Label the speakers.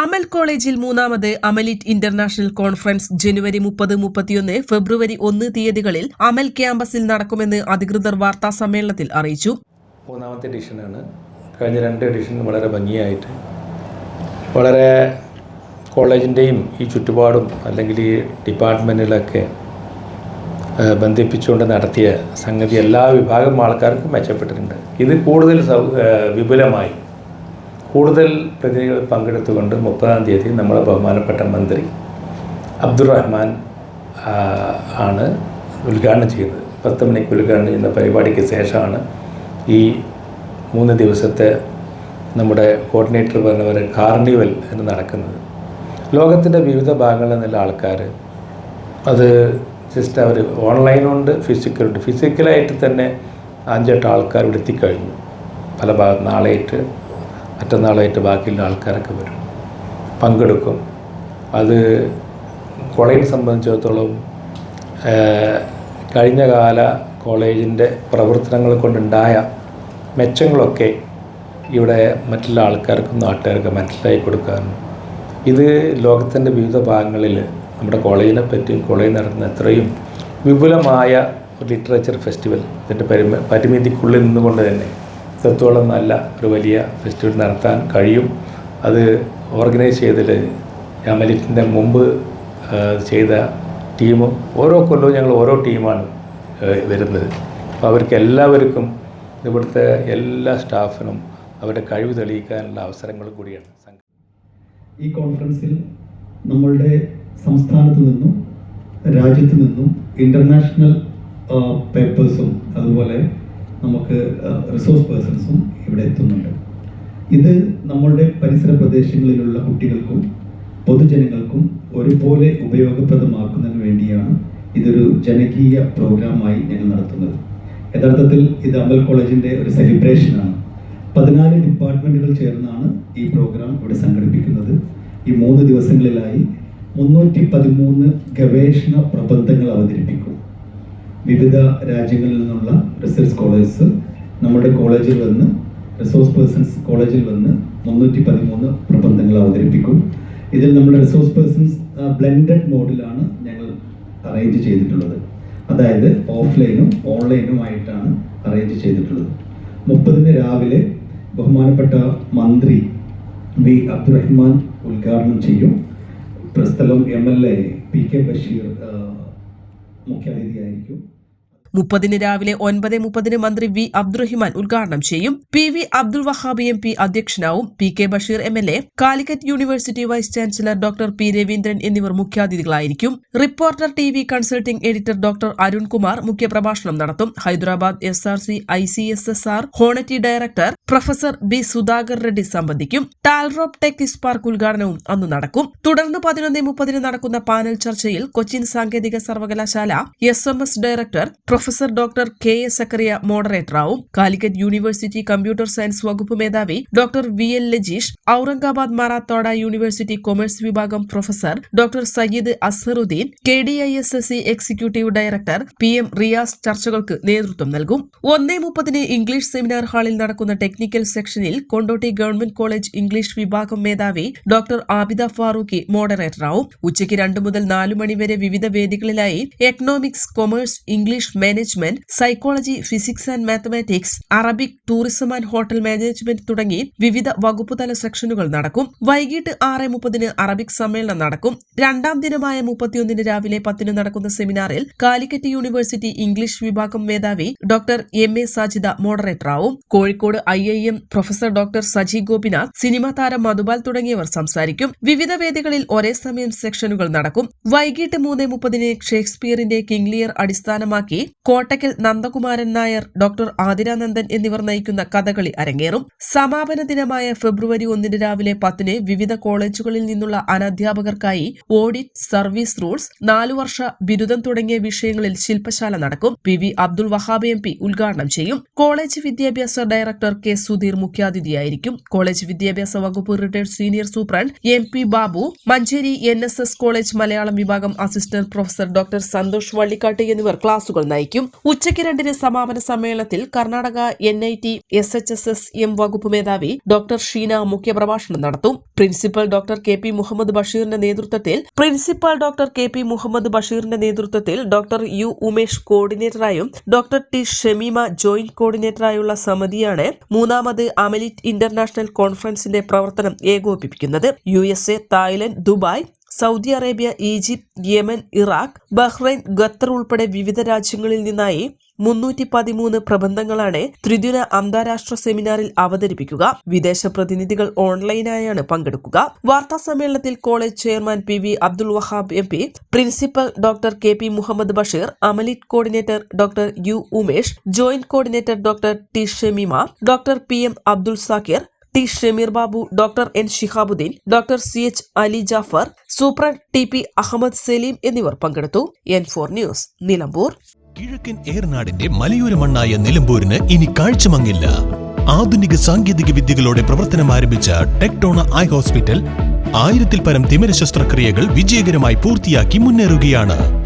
Speaker 1: അമൽ കോളേജിൽ മൂന്നാമത് Amalit international conference ജനുവരി മുപ്പത് മുപ്പത്തിയൊന്ന് ഫെബ്രുവരി ഒന്ന് തീയതികളിൽ അമൽ ക്യാമ്പസിൽ നടക്കുമെന്ന് അധികൃതർ വാർത്താ സമ്മേളനത്തിൽ അറിയിച്ചു.
Speaker 2: മൂന്നാമത്തെ എഡിഷനാണ്. കഴിഞ്ഞ രണ്ട് എഡിഷൻ വളരെ ഭംഗിയായിട്ട് വളരെ കോളേജിന്റെയും ഈ ചുറ്റുപാടും അല്ലെങ്കിൽ ഈ ഡിപ്പാർട്ട്മെന്റിലൊക്കെ ബന്ധിപ്പിച്ചുകൊണ്ട് നടത്തിയ സംഗതി എല്ലാ വിഭാഗം ആൾക്കാർക്കും മെച്ചപ്പെട്ടിട്ടുണ്ട്. ഇത് കൂടുതൽ വിപുലമായി കൂടുതൽ പ്രതിനിധികൾ പങ്കെടുത്തുകൊണ്ട് മുപ്പതാം തീയതി നമ്മളെ ബഹുമാനപ്പെട്ട മന്ത്രി അബ്ദുറഹ്മാൻ ആണ് ഉദ്ഘാടനം ചെയ്യുന്നത്. പത്ത് മണിക്ക് ഉദ്ഘാടനം ചെയ്യുന്ന പരിപാടിക്ക് ശേഷമാണ് ഈ മൂന്ന് ദിവസത്തെ നമ്മുടെ കോർഡിനേറ്റർ പറഞ്ഞവർ കാർണിവൽ എന്ന് നടക്കുന്നത്. ലോകത്തിന്റെ വിവിധ ഭാഗങ്ങളിൽ നിന്നുള്ള ആൾക്കാർ അത് ജസ്റ്റ് അവർ ഓൺലൈനുണ്ട് ഫിസിക്കലുണ്ട് ഫിസിക്കലായിട്ട് തന്നെ അഞ്ചെട്ട് ആൾക്കാർ ഇവിടെ എത്തിക്കഴിഞ്ഞു പല ഭാഗത്ത് നാളെയായിട്ട് മറ്റന്നാളായിട്ട് ബാക്കിയുള്ള ആൾക്കാരൊക്കെ വരും. പങ്കെടുക്കും. അത് കോളേജിനെ സംബന്ധിച്ചിടത്തോളം കഴിഞ്ഞ കാല കോളേജിന്റെ പ്രവർത്തനങ്ങൾ കൊണ്ടുണ്ടായ മെച്ചങ്ങളൊക്കെ ഇവിടെ മറ്റുള്ള ആൾക്കാർക്കും നാട്ടുകാർക്കും മനസ്സിലാക്കി കൊടുക്കാനും. ഇത് ലോകത്തിന്റെ വിവിധ ഭാഗങ്ങളിൽ നമ്മുടെ കോളേജിനെ പറ്റിയും കോളേജ് നടത്തുന്ന എത്രയും വിപുലമായ ഒരു ലിറ്ററേച്ചർ ഫെസ്റ്റിവൽ ഇതിന്റെ പരിമ പരിമിതിക്കുള്ളിൽ നിന്നുകൊണ്ട് തന്നെ ഇത്രത്തോളം നല്ല ഒരു വലിയ ഫെസ്റ്റിവൽ നടത്താൻ കഴിയും. അത് ഓർഗനൈസ് ചെയ്തതിൽ മലിറ്റിന്റെ മുമ്പ് ചെയ്ത ടീമും ഓരോ കൊല്ലവും ഞങ്ങൾ ഓരോ ടീമാണ് വരുന്നത്. അപ്പോൾ അവർക്ക് എല്ലാവർക്കും ഇവിടുത്തെ എല്ലാ സ്റ്റാഫിനും അവരുടെ കഴിവ് തെളിയിക്കാനുള്ള അവസരങ്ങൾ കൂടിയാണ്
Speaker 3: ഈ കോൺഫറൻസിൽ നമ്മളുടെ സംസ്ഥാനത്തു നിന്നും രാജ്യത്തു നിന്നും ഇന്റർനാഷണൽ പേപ്പേഴ്സും അതുപോലെ നമുക്ക് റിസോഴ്സ് പേഴ്സൺസും ഇവിടെ എത്തുന്നുണ്ട്. ഇത് നമ്മളുടെ പരിസര പ്രദേശങ്ങളിലുള്ള കുട്ടികൾക്കും പൊതുജനങ്ങൾക്കും ഒരുപോലെ ഉപയോഗപ്രദമാക്കുന്നതിന് വേണ്ടിയാണ് ഇതൊരു ജനകീയ പ്രോഗ്രാമായി ഞങ്ങൾ നടത്തുന്നത്. യഥാർത്ഥത്തിൽ ഇത് അമ്പൽ കോളേജിന്റെ ഒരു സെലിബ്രേഷനാണ്. പതിനാല് ഡിപ്പാർട്ട്മെന്റുകൾ ചേർന്നാണ് ഈ പ്രോഗ്രാം ഇവിടെ സംഘടിപ്പിക്കുന്നത്. ഈ മൂന്ന് ദിവസങ്ങളിലായി മുന്നൂറ്റി പതിമൂന്ന് ഗവേഷണ പ്രബന്ധങ്ങൾ അവതരിപ്പിക്കും. വിവിധ രാജ്യങ്ങളിൽ നിന്നുള്ള റിസർച്ച് സ്കോളേഴ്സ് നമ്മുടെ കോളേജിൽ വന്ന് റിസോഴ്സ് പേഴ്സൺസ് കോളേജിൽ വന്ന് മുന്നൂറ്റി പതിമൂന്ന് പ്രബന്ധങ്ങൾ അവതരിപ്പിക്കും. ഇതിൽ നമ്മുടെ റിസോഴ്സ് പേഴ്സൺസ് ബ്ലെൻഡഡ് മോഡിലാണ് ഞങ്ങൾ അറേഞ്ച് ചെയ്തിട്ടുള്ളത്. അതായത് ഓഫ്ലൈനും ഓൺലൈനുമായിട്ടാണ് അറേഞ്ച് ചെയ്തിട്ടുള്ളത്. മുപ്പതിന് രാവിലെ ബഹുമാനപ്പെട്ട മന്ത്രി വി അബ്ദുറഹ്മാൻ ഉദ്ഘാടനം ചെയ്യും. പ്രസ്ഥലം M L A P K Basheer മുഖ്യാതിഥിയായിരിക്കും.
Speaker 1: മുപ്പതിന് രാവിലെ ഒൻപത് മുപ്പതിന് മന്ത്രി വി അബ്ദുറഹിമാൻ ഉദ്ഘാടനം ചെയ്യും. P V Abdul Wahab M P അധ്യക്ഷനാവും. P K Basheer M L A Calicut university vice chancellor doctor P Raveendran എന്നിവർ മുഖ്യാതിഥികളായിരിക്കും. Reporter T V consulting editor doctor Arunkumar മുഖ്യപ്രഭാഷണം നടത്തും. Hyderabad S R C I C S S R honorary director professor B Sudhakar Reddy സംബന്ധിക്കും. Talrop tech park ഉദ്ഘാടനവും അന്ന് നടക്കും. തുടർന്ന് പതിനൊന്ന് മുപ്പതിന് നടക്കുന്ന പാനൽ ചർച്ചയിൽ കൊച്ചിൻ സാങ്കേതിക സർവകലാശാല S M S director professor professor doctor K S Zakaria മോഡറേറ്ററാവും. Calicut university computer science വകുപ്പ് മേധാവി doctor V L Lajeesh Aurangabad Marathwada university commerce വിഭാഗം professor doctor Syed Azharuddin K D I S S C executive director P M Riyas ചർച്ചകൾക്ക് നേതൃത്വം നൽകും. ഒന്നേ മുപ്പതിന് English seminar ഹാളിൽ നടക്കുന്ന ടെക്നിക്കൽ സെക്ഷനിൽ കൊണ്ടോട്ടി ഗവൺമെന്റ് കോളേജ് ഇംഗ്ലീഷ് വിഭാഗം മേധാവി ഡോക്ടർ ആബിദ ഫാറൂഖി മോഡറേറ്ററാവും. ഉച്ചയ്ക്ക് രണ്ട് മുതൽ നാലു മണിവരെ വിവിധ വേദികളിലായി economics commerce English management psychology physics and mathematics Arabic tourism and hotel management തുടങ്ങി വിവിധ വകുപ്പുതല സെക്ഷനുകൾ നടക്കും. വൈകിട്ട് ആറ് മുപ്പതിന് അറബിക് സമ്മേളനം നടക്കും. രണ്ടാം ദിനമായ മുപ്പത്തിയൊന്നിന് രാവിലെ പത്തിന് നടക്കുന്ന സെമിനാറിൽ കാലിക്കറ്റ് യൂണിവേഴ്സിറ്റി ഇംഗ്ലീഷ് വിഭാഗം മേധാവി doctor M A Sajida മോഡറേറ്ററാവും Kozhikode I I M professor doctor Saji Gopinath cinema താരം മധുബാൽ തുടങ്ങിയവർ സംസാരിക്കും. വിവിധ വേദികളിൽ ഒരേ സമയം സെക്ഷനുകൾ നടക്കും. വൈകിട്ട് മൂന്ന് മുപ്പതിന് ഷേക്സ്പിയറിന്റെ കിങ്ലിയർ അടിസ്ഥാനമാക്കി കോട്ടയ്ക്കൽ നന്ദകുമാരൻ നായർ ഡോക്ടർ ആതിരാനന്ദൻ എന്നിവർ നയിക്കുന്ന കഥകളി അരങ്ങേറും. സമാപന ദിനമായ ഫെബ്രുവരി ഒന്നിന് രാവിലെ പത്തിന് വിവിധ കോളേജുകളിൽ നിന്നുള്ള അനധ്യാപകർക്കായി ഓഡിറ്റ് സർവീസ് റൂൾസ് നാലു വർഷ ബിരുദം തുടങ്ങിയ വിഷയങ്ങളിൽ ശില്പശാല നടക്കും. P V Abdul Wahab M P ഉദ്ഘാടനം ചെയ്യും. കോളേജ് വിദ്യാഭ്യാസ ഡയറക്ടർ കെ സുധീർ മുഖ്യാതിഥിയായിരിക്കും. കോളേജ് വിദ്യാഭ്യാസ വകുപ്പ് retired senior superintendent M P Babu Manjeri N college Malayalam വിഭാഗം assistant professor doctor Santhosh Vallikkattu എന്നിവർ ക്ലാസുകൾ നയിക്കും. ഉച്ചയ്ക്ക് രണ്ടിന് സമാപന സമ്മേളനത്തിൽ Karnataka N I T S H S S M വകുപ്പ് മേധാവി ഡോക്ടർ ഷീന മുഖ്യപ്രഭാഷണം നടത്തും. Principal doctor K. P. Muhammad ബഷീറിന്റെ നേതൃത്വത്തിൽ principal doctor K. P. Muhammad ബഷീറിന്റെ നേതൃത്വത്തിൽ ഡോക്ടർ യു. ഉമേഷ് കോർഡിനേറ്ററായും ഡോക്ടർ ടി. ഷമീമ ജോയിന്റ് കോർഡിനേറ്ററായുള്ള സമിതിയാണ് മൂന്നാമത് അമലിറ്റ് ഇന്റർനാഷണൽ കോൺഫറൻസിന്റെ പ്രവർത്തനം ഏകോപിപ്പിക്കുന്നത്. U. S. A Thailand Dubai Saudi Arabia Egypt Yemen Iraq Bahrain Qatar ഉൾപ്പെടെ വിവിധ രാജ്യങ്ങളിൽ നിന്നായി മുന്നൂറ്റി പതിമൂന്ന് പ്രബന്ധങ്ങളാണ് ത്രിദിന അന്താരാഷ്ട്ര സെമിനാറിൽ അവതരിപ്പിക്കുക. വിദേശ പ്രതിനിധികൾ ഓൺലൈനായാണ് പങ്കെടുക്കുക. വാർത്താ സമ്മേളനത്തിൽ college chairman P V Abdul Wahab M P principal doctor K P Muhammad Basheer Amalit coordinator doctor U Umesh joint coordinator doctor T Shameema doctor P M Abdul Zakir T Shameer Babu doctor N Shihabuddin doctor C H Ali Jafar superintendent T P Ahammed Saleem എന്നിവർ പങ്കെടുത്തു. N four news Nilambur.
Speaker 4: കിഴക്കൻ ഏർനാടിന്റെ മലയോര മണ്ണായ നിലമ്പൂരിന് ഇനി കാഴ്ചമങ്ങില്ല. ആധുനിക സാങ്കേതിക വിദ്യകളോടെ പ്രവർത്തനം ആരംഭിച്ച ടെക്ടോണ ഐ ഹോസ്പിറ്റൽ ആയിരത്തിൽ പരം തിമിര ശസ്ത്രക്രിയകൾ വിജയകരമായി പൂർത്തിയാക്കി മുന്നേറുകയാണ്.